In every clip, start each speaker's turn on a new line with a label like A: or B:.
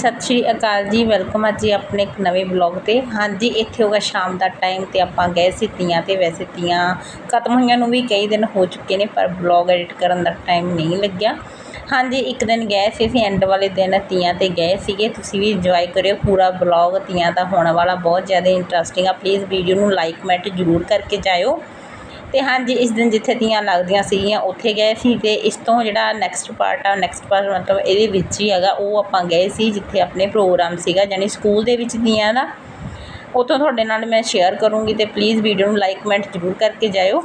A: ਸਤਿ ਸ਼੍ਰੀ ਅਕਾਲ ਜੀ, ਵੈਲਕਮ ਆ ਜੀ ਆਪਣੇ ਇੱਕ ਨਵੇਂ ਬਲੌਗ ਤੇ। ਹਾਂਜੀ, ਇੱਥੇ ਹੋਗਾ ਸ਼ਾਮ ਦਾ ਟਾਈਮ ਤੇ ਆਪਾਂ ਗਏ ਸੀ ਤੀਆਂ ਤੇ। ਵੈਸੇ ਤੀਆਂ ਖਤਮ ਹੋਈਆਂ ਨੂੰ ਵੀ ਕਈ ਦਿਨ ਹੋ ਚੁੱਕੇ ਨੇ, ਪਰ ਬਲੌਗ ਐਡਿਟ ਕਰਨ ਦਾ ਟਾਈਮ ਨਹੀਂ ਲੱਗਿਆ। ਹਾਂਜੀ, ਇੱਕ ਦਿਨ ਗਏ ਸੀ, ਅਸੀਂ ਐਂਡ ਵਾਲੇ ਦਿਨ ਤੀਆਂ ਤੇ ਗਏ ਸੀਗੇ। ਤੁਸੀਂ ਵੀ ਇੰਜੋਏ ਕਰਿਓ ਪੂਰਾ ਬਲੌਗ ਤੀਆਂ ਦਾ ਹੋਣ ਵਾਲਾ ਬਹੁਤ ਜ਼ਿਆਦਾ ਇੰਟਰਸਟਿੰਗ ਆ। ਪਲੀਜ਼ ਵੀਡੀਓ ਨੂੰ ਲਾਈਕ ਕਮੈਂਟ ਜ਼ਰੂਰ ਕਰਕੇ ਜਾਇਓ। ਅਤੇ ਹਾਂਜੀ, ਇਸ ਦਿਨ ਜਿੱਥੇ ਤੀਆਂ ਲੱਗਦੀਆਂ ਸੀਗੀਆਂ, ਉੱਥੇ ਗਏ ਸੀ ਅਤੇ ਇਸ ਤੋਂ ਜਿਹੜਾ ਨੈਕਸਟ ਪਾਰਟ ਆ ਨੈਕਸਟ ਪਾਰਟ ਮਤਲਬ ਇਹਦੇ ਵਿੱਚ ਹੀ ਹੈਗਾ, ਉਹ ਆਪਾਂ ਗਏ ਸੀ ਜਿੱਥੇ ਆਪਣੇ ਪ੍ਰੋਗਰਾਮ ਸੀਗਾ ਯਾਨੀ ਸਕੂਲ ਦੇ ਵਿੱਚ ਤੀਆਂ ਦਾ। ਉੱਥੋਂ ਤੁਹਾਡੇ ਨਾਲ ਮੈਂ ਸ਼ੇਅਰ ਕਰੂੰਗੀ ਅਤੇ ਪਲੀਜ਼ ਵੀਡੀਓ ਨੂੰ ਲਾਈਕ ਕਮੈਂਟ ਜ਼ਰੂਰ ਕਰਕੇ ਜਾਇਓ।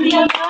B: ਕਦੋਂ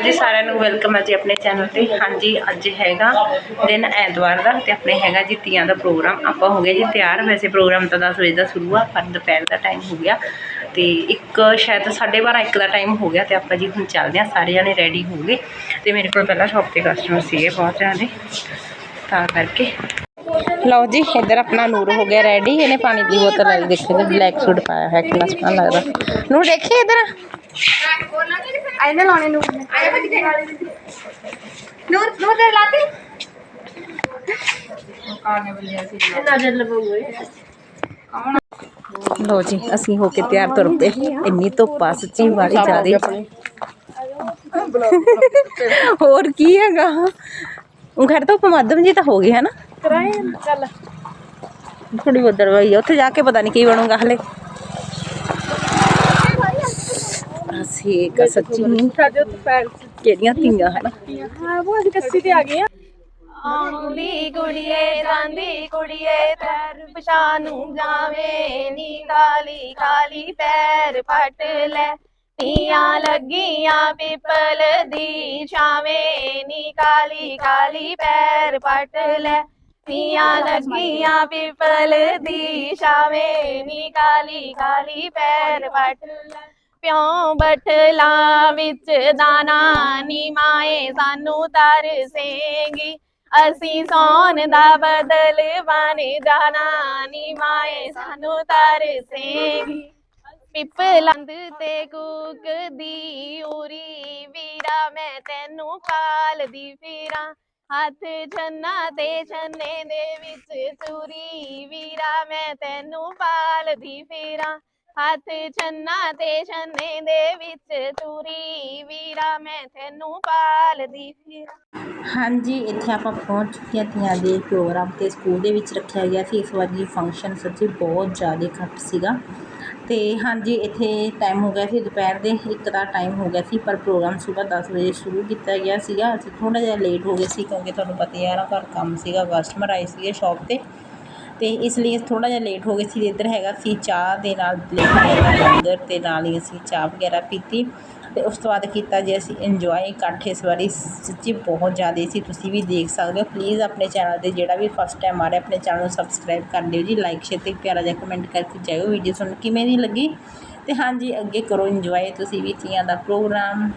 A: ਸਤਿ ਜੀ ਸਾਰਿਆਂ ਨੂੰ ਵੈਲਕਮ ਹੈ ਜੀ ਆਪਣੇ ਚੈਨਲ ਤੇ। ਹਾਂਜੀ, ਅੱਜ ਹੈਗਾ ਦਿਨ ਐਤਵਾਰ ਦਾ ਤੇ ਆਪਣੇ ਹੈਗਾ ਜੀ ਤੀਆਂ ਦਾ ਪ੍ਰੋਗਰਾਮ ਆਪਾਂ ਹੋ ਗਏ ਜੀ ਤਿਆਰ। ਵੈਸੇ ਪ੍ਰੋਗਰਾਮ ਤਾਂ 10 ਵਜੇ ਦਾ ਸ਼ੁਰੂ ਆ, ਪਰ ਦੁਪਹਿਰ ਦਾ ਟਾਈਮ ਹੋ ਗਿਆ। ਤੇ ਇੱਕ ਸ਼ਾਇਦ 12:30 ਇੱਕ ਦਾ ਟਾਈਮ ਹੋ ਗਿਆ ਤੇ ਆਪਾਂ ਜੀ ਹੁਣ ਚੱਲਦੇ ਹਾਂ ਸਾਰੇ ਜਣੇ ਰੈਡੀ ਹੋ ਗਏ। ਤੇ ਮੇਰੇ ਕੋਲ ਪਹਿਲਾਂ ਸ਼ਾਪ ਤੇ ਕਸਟਮਰ ਸੀਗੇ ਬਹੁਤ ਜ਼ਿਆਦੇ। ਤਾਂ ਕਰਕੇ। ਲਓ ਜੀ, ਇੱਧਰ ਆਪਣਾ ਨੂਰ ਹੋ ਗਿਆ ਰੈਡੀ ਇਹਨੇ ਪਾਣੀ ਦੀ ਬੋਤਲ ਆਈ ਦੇਖੋ ਜੀ ਬਲੈਕ ਸੂਟ ਪਾਇਆ ਹੈ ਕਿੰਨਾ ਸੋਹਣਾ ਲੱਗਦਾ। ਨੂਰ, ਦੇਖੀ ਇੱਧਰ?
B: ਆਇਨੇ ਲਾਉਣੇ ਨੂੰ ਨੂਰ ਨੂਰ ਦੇ ਲਾਤੀ
A: ਲੋ ਜੀ ਅਸੀਂ ਹੋ ਕੇ ਤਿਆਰ ਤੁਰ ਪਏ ਇੰਨੀ ਧੁੱਪ ਆ ਸੱਚੀ ਵਾਲੀ ਜ਼ਿਆਦੇ ਹੋਰ ਕੀ ਹੈਗਾ ਉਹ ਘਰ ਤੋਂ ਮੱਧਮ ਜੀ ਤਾਂ ਹੋ ਗਈ ਹੈ ਨਾ
B: ਕਰਾਏ ਚੱਲ
A: ਥੋੜੀ ਆ ਉੱਥੇ ਜਾ ਕੇ ਪਤਾ ਨਹੀਂ ਕੀ ਬਣੂਗਾ ਹਲੇ ਅਸੀਂ ਇੱਕ ਸੱਚੀ।
B: ਸਾਡੇ ਉੱਤੇ ਪੈਰ
A: ਕਿਹੜੀਆਂ ਧੀਆਂ ਹਨ?
B: ਹਾਂ ਉਹ ਅਸੀਂ ਕੱਸੀ ਤੇ ਆ ਗਏ ਆ ਆਉਂਦੀ ਕੁੜੀਏ ਜਾਂਦੀ ਕੁੜੀਏ ਪੈਰ ਪਛਾਨੂੰ ਜਾਵੇ ਨੀ ਕਾਲੀ ਕਾਲੀ ਪੈਰ ਫਟ ਲੈ। ਤੀਆਂ ਲੱਗੀਆਂ ਪਿਪਲ ਦੀ ਛਾਵੇਂ ਨੀ ਕਾਲੀ ਕਾਲੀ ਪੈਰ ਫਟ ਲੈ। ਤੀਆਂ ਲੱਗੀਆਂ ਪਿਪਲ ਦੀ ਛਾਵੇਂ ਨੀ ਕਾਲੀ ਕਾਲੀ ਪੈਰ ਫਟ ਲੈ। ਪਿਉ ਬਠਲਾ ਵਿੱਚ ਦਾਣਾ ਨੀ ਮਾਏ, ਸਾਨੂੰ ਤਰਸੇਂਗੀ ਅਸੀਂ ਸੌਣ ਦਾ ਬਦਲ ਬਣ ਜਾਣਾ ਨੀ ਮਾਏ, ਸਾਨੂੰ ਤਰਸੇਂਗੀ ਪਿਪਲੰਦ ਤੇ ਕੂਕ ਦੀ ਉਰੀ ਵੀਰਾ, ਮੈਂ ਤੈਨੂੰ ਪਾਲਦੀ ਫਿਰਾਂ ਹੱਥ ਛੰਨਾ ਤੇ ਛੰਨੇ ਦੇ ਵਿੱਚ ਚੂਰੀ ਵੀਰਾ, ਮੈਂ ਤੈਨੂੰ ਪਾਲਦੀ ਫਿਰਾਂ ਹੱਥ ਛੰਨਾ ਤੇ ਛੰਨੇ ਦੇ ਵਿੱਚ ਚੂਰੀ ਵੀਰਾ ਮੈਂ ਤੈਨੂੰ ਪਾਲਦੀ ਫਿਰਾਂ।
A: ਹਾਂਜੀ, ਇੱਥੇ ਆਪਾਂ ਪਹੁੰਚ ਚੁੱਕੇ ਹਾਂ ਤੀਆਂ ਦੇ ਪ੍ਰੋਗਰਾਮ ਤੇ ਸਕੂਲ ਦੇ ਵਿੱਚ ਰੱਖਿਆ ਗਿਆ ਸੀ। ਇਸ ਵਾਰ ਜੀ ਫੰਕਸ਼ਨ ਸੱਚੀ ਬਹੁਤ ਜ਼ਿਆਦਾ ਘੱਟ ਸੀਗਾ। ਤੇ ਹਾਂਜੀ, ਇੱਥੇ ਟਾਈਮ ਹੋ ਗਿਆ ਸੀ, ਦੁਪਹਿਰ ਦੇ ਇੱਕ ਦਾ ਟਾਈਮ ਹੋ ਗਿਆ ਸੀ, ਪਰ ਪ੍ਰੋਗਰਾਮ ਸਵੇਰ 10 ਵਜੇ ਸ਼ੁਰੂ ਕੀਤਾ ਗਿਆ ਸੀਗਾ। ਅਸੀਂ ਥੋੜਾ ਜਿਹਾ ਲੇਟ ਹੋ ਗਏ ਸੀ, ਕਿਉਂਕਿ ਤੁਹਾਨੂੰ ਪਤਾ ਹੀ ਆ ਨਾ ਘਰ ਕੰਮ ਸੀਗਾ ਕਸਟਮਰ ਆਏ ਸੀਗੇ ਸ਼ਾਪ ਤੇ। ਅਤੇ ਇਸ ਲਈ ਅਸੀਂ ਥੋੜ੍ਹਾ ਜਿਹਾ ਲੇਟ ਹੋ ਗਏ ਸੀ, ਇੱਧਰ ਹੈਗਾ ਸੀ ਚਾਹ ਦੇ ਨਾਲ ਲੰਗਰ ਅਤੇ ਨਾਲ ਹੀ ਅਸੀਂ ਚਾਹ ਵਗੈਰਾ ਪੀਤੀ ਅਤੇ ਉਸ ਤੋਂ ਬਾਅਦ ਕੀਤਾ ਜੀ ਅਸੀਂ ਇੰਜੋਏ ਇਕੱਠ ਇਸ ਵਾਰੀ, ਸੱਚੀ ਬਹੁਤ ਜ਼ਿਆਦਾ ਸੀ, ਤੁਸੀਂ ਵੀ ਦੇਖ ਸਕਦੇ ਹੋ ਪਲੀਜ਼ ਆਪਣੇ ਚੈਨਲ ਤੇ ਜਿਹੜਾ ਵੀ ਫਸਟ ਟਾਈਮ ਆ ਰਿਹਾ, ਆਪਣੇ ਚੈਨਲ ਨੂੰ ਸਬਸਕ੍ਰਾਈਬ ਕਰ ਲਿਓ ਜੀ ਲਾਈਕ ਸ਼ੇਅਰ ਅਤੇ ਪਿਆਰਾ ਜਿਹਾ ਕਮੈਂਟ ਕਰਕੇ ਜਾਇਓ ਵੀਡੀਓ ਤੁਹਾਨੂੰ ਕਿਵੇਂ ਦੀ ਲੱਗੀ ਅਤੇ ਹਾਂਜੀ, ਅੱਗੇ ਕਰੋ ਇੰਜੋਏ ਤੁਸੀਂ ਵੀ ਤੀਆਂ ਦਾ ਪ੍ਰੋਗਰਾਮ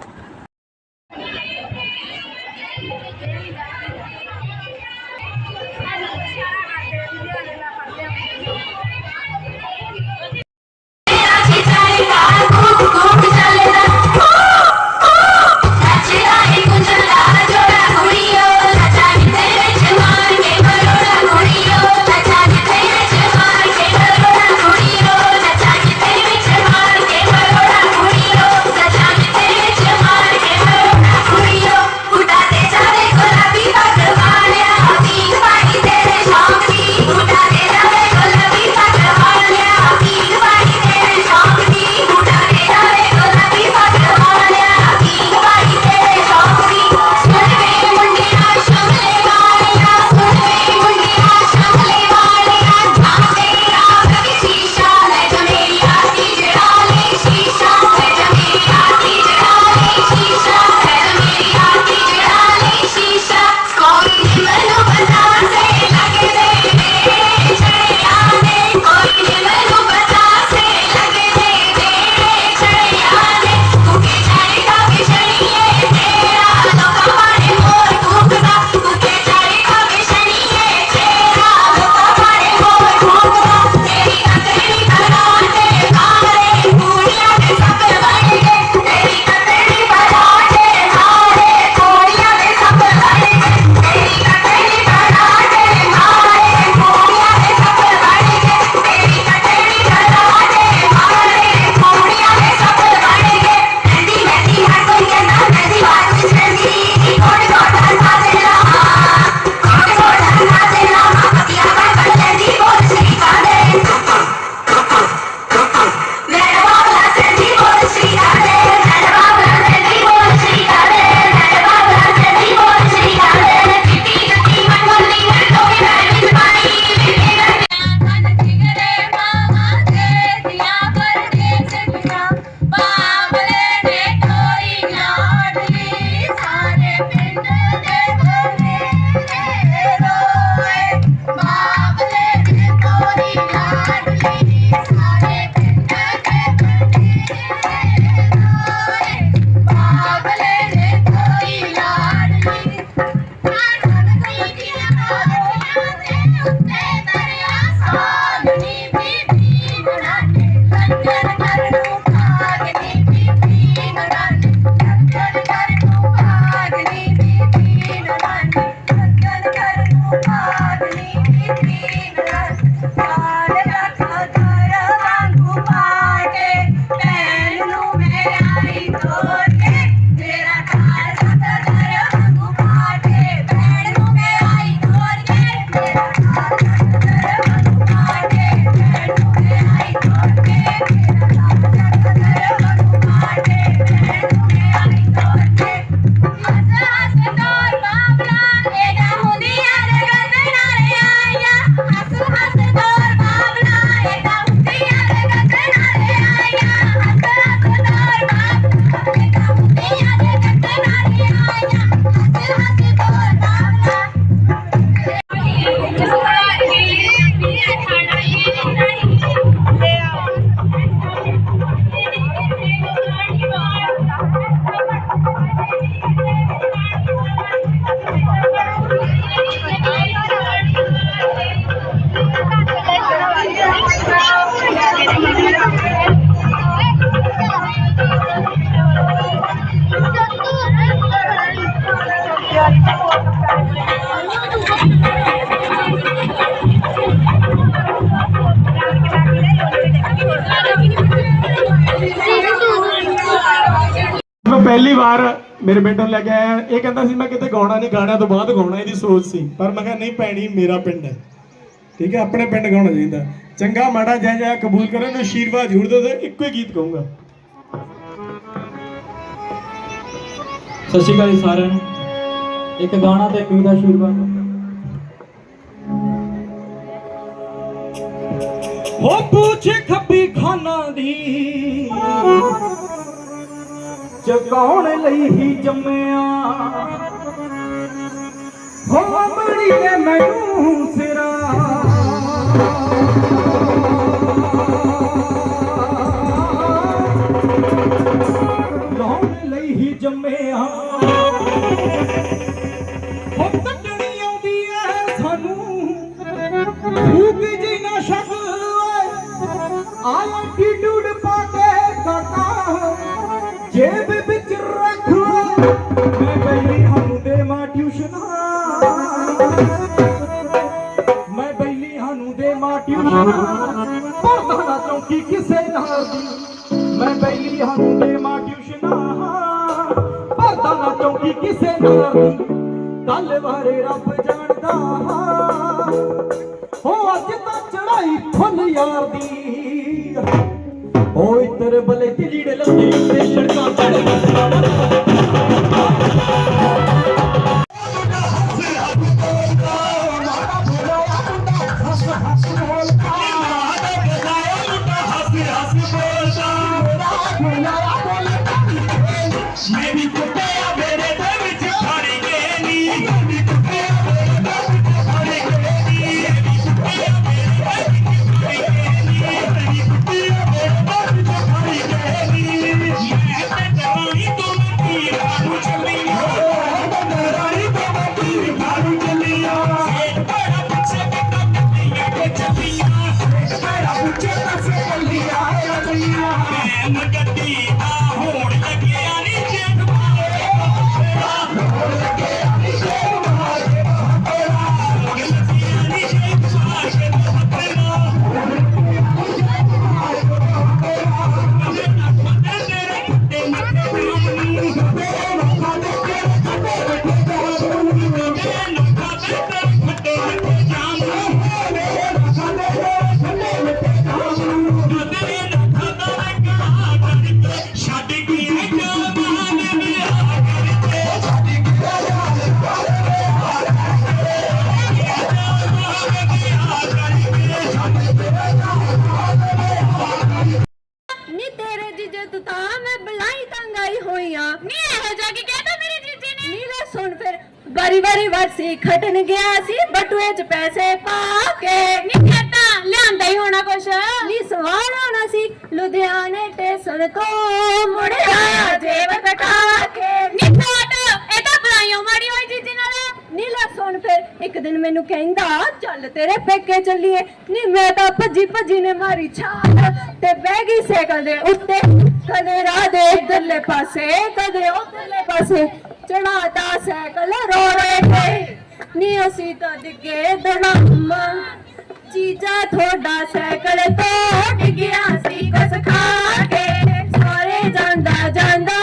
C: ਵਾਰ ਮੇਰੇ ਬੇਟੇ ਨੂੰ ਲੈ ਕੇ ਆਇਆ। ਇਹ ਕਹਿੰਦਾ ਸੀ ਮੈਂ ਕਿਤੇ ਗਾਉਣਾ ਨਹੀਂ। ਗਾਣਿਆਂ ਤੋਂ ਬਾਅਦ ਗਾਉਣਾ ਇਹਦੀ ਸੋਚ ਸੀ। ਪਰ ਮੈਂ ਕਿਹਾ ਨਹੀਂ ਭੈਣੀ ਮੇਰਾ ਪਿੰਡ ਹੈ। ਠੀਕ ਹੈ ਆਪਣੇ ਪਿੰਡ ਗਾਉਣਾ ਚਾਹੀਦਾ। ਚੰਗਾ ਮਾੜਾ ਜੈ ਜੈ ਕਬੂਲ ਕਰੋ ਨੂੰ ਆਸ਼ੀਰਵਾਦ ਜ਼ਰੂਰ ਦਿਓ। ਤੇ ਇੱਕੋ ਹੀ ਗੀਤ ਗਾਉਂਗਾ
D: ਸਤਿ ਸ਼੍ਰੀ ਅਕਾਲ ਜੀ ਸਾਰਿਆਂ ਨੂੰ। ਇੱਕ ਗਾਣਾ ਤੇ ਇੱਕ ਦਾ ਆਸ਼ੀਰਵਾਦ
C: ਹੋ ਪੁੱਛ ਖੱਬੀ ਖਾਨਾ ਦੀ। ਜਗਾਉਣ ਲਈ ਹੀ ਜੰਮਿਆ। ਹੋ ਅਮੜੀ ਨੇ ਮੈਨੂੰ ਸਿਰਾ। ਲਾਉਣ ਲਈ ਹੀ ਜੰਮਿਆ। ਹੋ ਕੱਟਣੀ ਆਉਂਦੀ ਐ ਸਾਨੂੰ। ਭੂਕ ਜੀ ਨਾ ਸ਼ਕਲ ਆਇਆ ਕੀ ਪਾ ਪਰਦਾ ਟਿਊਸ਼ਨਾਂ ਨਾ ਚੌਂਕੀ ਕਿਸੇ ਨਾਲ ਦੀ। ਮੈਂ ਬੈਲੀ ਹਾਨੂੰ ਦੇ ਮਾ ਟਿਊਸ਼ਨਾਂ ਪੜਦਾ ਨਾ ਚੌਂਕੀ ਕਿਸੇ ਨਾਲ ਦੀ। ਕੱਲ ਬਾਰੇ ਰੱਬ ਜਾਣਦਾ ਹੋ। ਅੱਜ ਤਾਂ ਚੜਾਈ ਫੁੱਲ ਯਾਰ ਦੀ। ਓ ਇਤਰ ਬਲੇ ਤੇ ਲੀੜੇ ਲੱਤੇ ਸੜਕਾਂ ਚੜ
E: ਲੁਧਿਆਣੇ ਸਟੇਸ਼ਨ ਤੋਂ ਮੁੜਿਆ ਜੇਬ ਕਟਾ ਕੇ ਨੀ ਫੋਟ ਇਹ ਤਾਂ ਬਲਾਈਓ ਮਾਰੀ ਹੋਈ ਜੀਜੇ ਨਾਲ। ਨੀ ਲੈ ਸੁਣ ਫਿਰ ਇੱਕ ਦਿਨ ਮੈਨੂੰ ਕਹਿੰਦਾ ਚੱਲ ਤੇਰੇ ਪੇਕੇ ਚੱਲੀਏ। ਨੀ ਮੈਂ ਤਾਂ ਭੱਜੀ ਭੱਜੀ ਨੇ ਮਾਰੀ ਛਾਲ ਤੇ ਬਹਿ ਗਈ ਸਾਈਕਲ ਦੇ ਉੱਤੇ ਕਦੇ ਰਾਹ ਦੇ ਇਧਰਲੇ ਪਾਸੇ ਕਦੇ ਉਧਰਲੇ ਪਾਸੇ। ਚੜਾਤਾ ਸਾਈਕਲ ਰੋੜੇ ਤੇ। ਨੀ ਅਸੀਂ ਤਾਂ ਡਿੱਗੇ ਦੜਮ ਚੀਜ਼ਾ ਥੋੜਾ ਸਾਈਕਲ ਤੋਂ ਡਿੱਗਿਆ ਸੀ ਕਸ ਖਾ ਕੇ। ਸਾਰੇ ਜਾਂਦਾ ਜਾਂਦਾ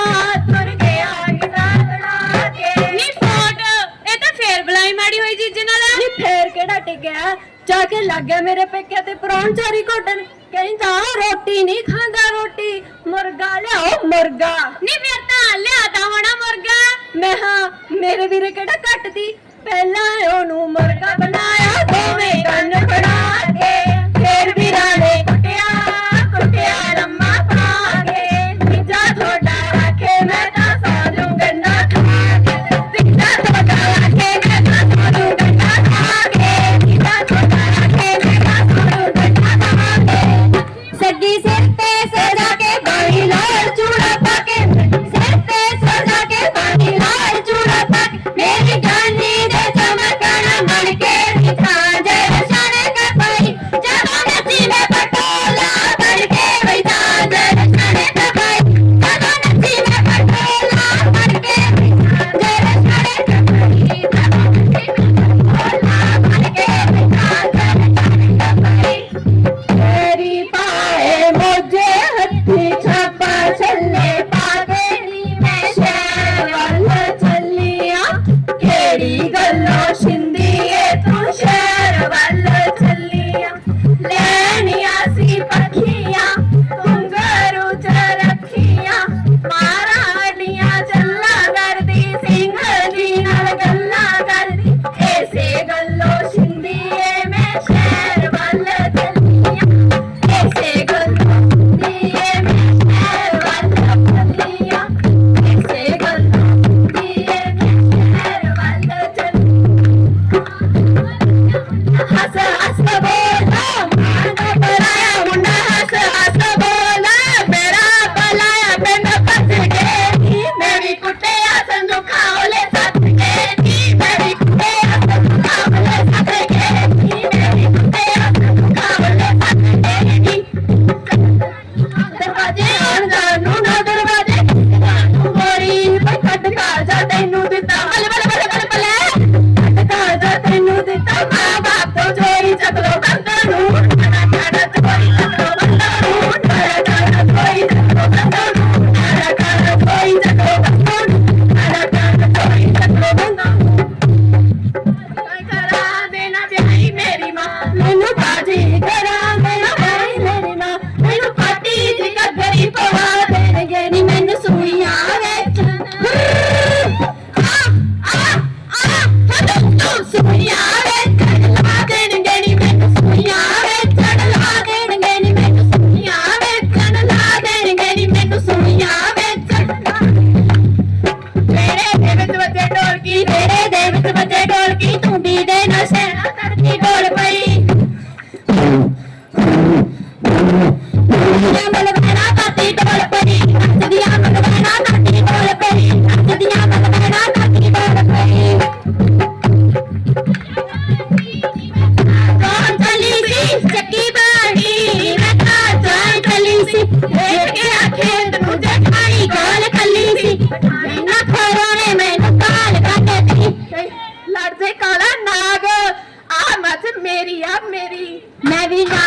E: ਤੁਰ ਗਿਆ ਗਿਟਾ ਤੜਾ ਕੇ। ਨੀ ਫੋਟ ਇਹ ਤਾਂ ਫੇਰ ਬਲਾਈ ਮਾੜੀ ਹੋਈ ਜੀਜੇ ਨਾਲ। ਨੀ ਫੇਰ ਕਿਹੜਾ ਟਿਕਿਆ ਜਾ ਕੇ ਲੱਗ ਗਿਆ ਮੇਰੇ ਪੇਕੇ ਤੇ ਪਰੌਂਚਾਰੀ ਘੋਟਣ। ਕਹਿੰਦਾ ਰੋਟੀ ਨਹੀਂ ਖਾਂਦਾ ਰੋਟੀ ਮੁਰਗਾ ਲਿਆਓ ਮੁਰਗਾ। ਨੀ ਫਿਰ ਤਾਂ ਲਿਆਤਾ ਹੋਣਾ ਮੁਰਗਾ। ਮੈਂ ਹਾਂ ਮੇਰੇ ਵੀਰੇ ਕਿਹੜਾ ਕੱਟਦੀ? ਪਹਿਲਾਂ ਉਹਨੂੰ ਮੁਰਗਾ ਬਣਾਇਆ ਦੋਵੇਂ ਕੰਨ ਫੜਾ ਕੇ ਫੇਰ ਵੀਰਾਂ ਨੇ Sabina.